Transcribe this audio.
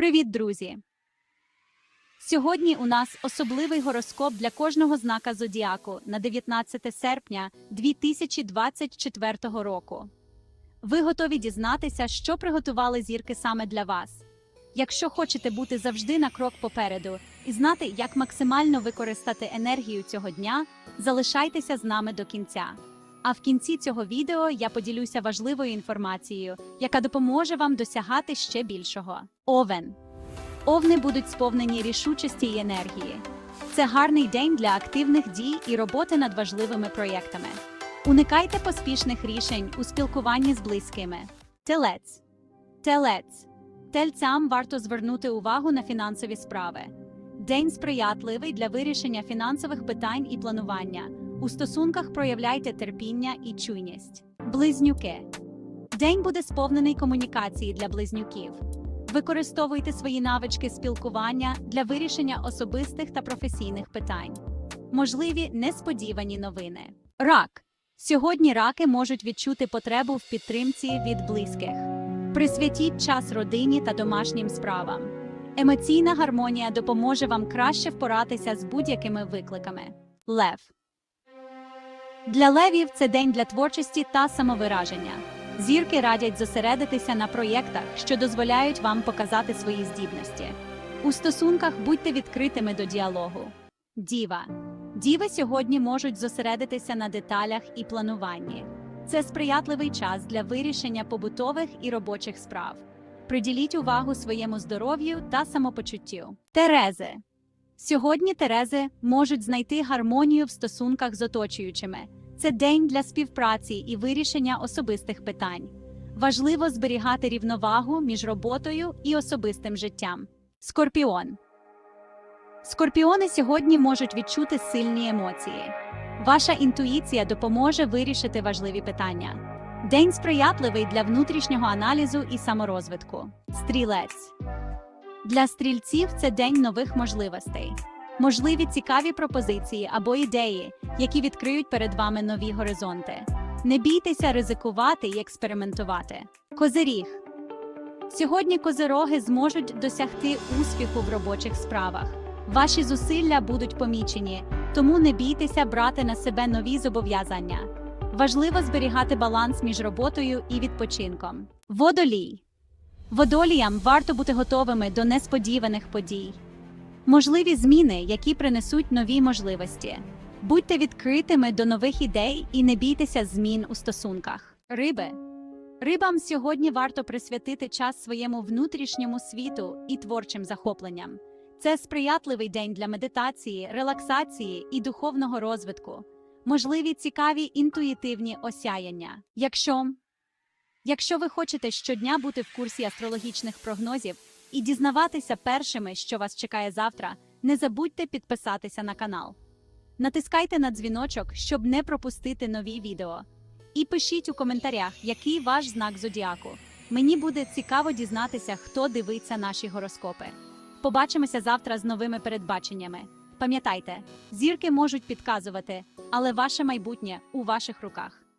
Привіт, друзі! Сьогодні у нас особливий гороскоп для кожного знака зодіаку на 19 серпня 2024 року. Ви готові дізнатися, що приготували зірки саме для вас. Якщо хочете бути завжди на крок попереду і знати, як максимально використати енергію цього дня, залишайтеся з нами до кінця. А в кінці цього відео я поділюся важливою інформацією, яка допоможе вам досягати ще більшого. Овен. Овни будуть сповнені рішучості й енергії. Це гарний день для активних дій і роботи над важливими проєктами. Уникайте поспішних рішень у спілкуванні з близькими. Телець. Телець. Тельцям варто звернути увагу на фінансові справи. День сприятливий для вирішення фінансових питань і планування. У стосунках проявляйте терпіння і чуйність. Близнюки. День буде сповнений комунікації для близнюків. Використовуйте свої навички спілкування для вирішення особистих та професійних питань. Можливі несподівані новини. Рак. Сьогодні раки можуть відчути потребу в підтримці від близьких. Присвятіть час родині та домашнім справам. Емоційна гармонія допоможе вам краще впоратися з будь-якими викликами. Лев. Для левів це день для творчості та самовираження. Зірки радять зосередитися на проєктах, що дозволяють вам показати свої здібності. У стосунках будьте відкритими до діалогу. Діва. Діви сьогодні можуть зосередитися на деталях і плануванні. Це сприятливий час для вирішення побутових і робочих справ. Приділіть увагу своєму здоров'ю та самопочуттю. Терези. Сьогодні Терези можуть знайти гармонію в стосунках з оточуючими. Це день для співпраці і вирішення особистих питань. Важливо зберігати рівновагу між роботою і особистим життям. Скорпіон. Скорпіони сьогодні можуть відчути сильні емоції. Ваша інтуїція допоможе вирішити важливі питання. День сприятливий для внутрішнього аналізу і саморозвитку. Стрілець. Для стрільців це день нових можливостей. Можливі цікаві пропозиції або ідеї, які відкриють перед вами нові горизонти. Не бійтеся ризикувати і експериментувати. Козиріг. Сьогодні козироги зможуть досягти успіху в робочих справах. Ваші зусилля будуть помічені, тому не бійтеся брати на себе нові зобов'язання. Важливо зберігати баланс між роботою і відпочинком. Водолій. Водоліям варто бути готовими до несподіваних подій. Можливі зміни, які принесуть нові можливості. Будьте відкритими до нових ідей і не бійтеся змін у стосунках. Риби. Рибам сьогодні варто присвятити час своєму внутрішньому світу і творчим захопленням. Це сприятливий день для медитації, релаксації і духовного розвитку. Можливі цікаві інтуїтивні осяяння. Якщо Якщо ви хочете щодня бути в курсі астрологічних прогнозів і дізнаватися першими, що вас чекає завтра, не забудьте підписатися на канал. Натискайте на дзвіночок, щоб не пропустити нові відео. І пишіть у коментарях, який ваш знак зодіаку. Мені буде цікаво дізнатися, хто дивиться наші гороскопи. Побачимося завтра з новими передбаченнями. Пам'ятайте, зірки можуть підказувати, але ваше майбутнє у ваших руках.